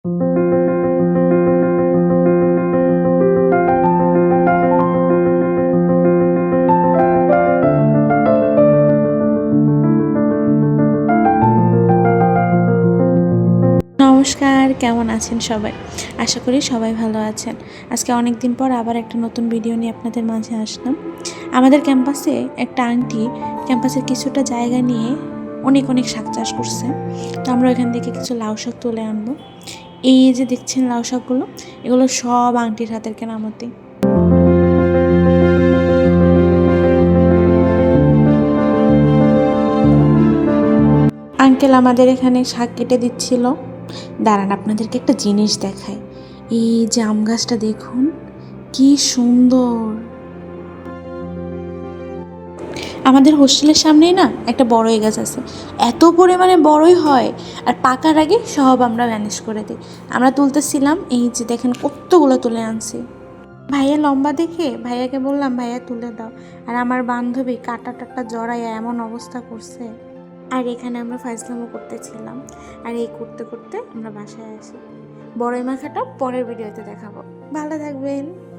নমস্কার, কেমন আছেন সবাই? আশা করি সবাই ভালো আছেন। আজকে অনেক দিন পর আবার একটা নতুন ভিডিও নিয়ে আপনাদের মাঝে আসলাম। আমাদের ক্যাম্পাসে একটা আন্টি ক্যাম্পাসের কিছুটা জায়গা নিয়ে অনেক অনেক শাক চাষ করছে। তো আমরা ওইখান থেকে কিছু লাউ শাক তুলে আনব। এই যে দেখছেন লাউ শাকগুলো, এগুলো সব আংটির হাতের কেনামতি। আঙ্কেল আমাদের এখানে শাক কেটে দিচ্ছিল। দাঁড়ান, আপনাদেরকে একটা জিনিস দেখাই। এই যে আম গাছটা দেখুন, কি সুন্দর! আমাদের হোস্টেলের সামনেই না একটা বড়ই গাছ আছে। এত পরিমাণে বড়ই হয় আর পাকার আগে সব আমরা ম্যানেজ করে দিই। আমরা তুলতেছিলাম, এই যে দেখেন কতগুলো তুলে আনছি। ভাইয়া লম্বা দেখে, ভাইয়াকে বললাম, ভাইয়া, তুলে দাও। আর আমার বান্ধবী কাটা টাটা জড়াইয়া এমন অবস্থা করছে। আর এখানে আমরা ফাইজলামও করতেছিলাম। আর এই করতে করতে আমরা বাসায় আসি। বড়ই মাখাটা পরের ভিডিওতে দেখাবো। ভালো থাকবেন।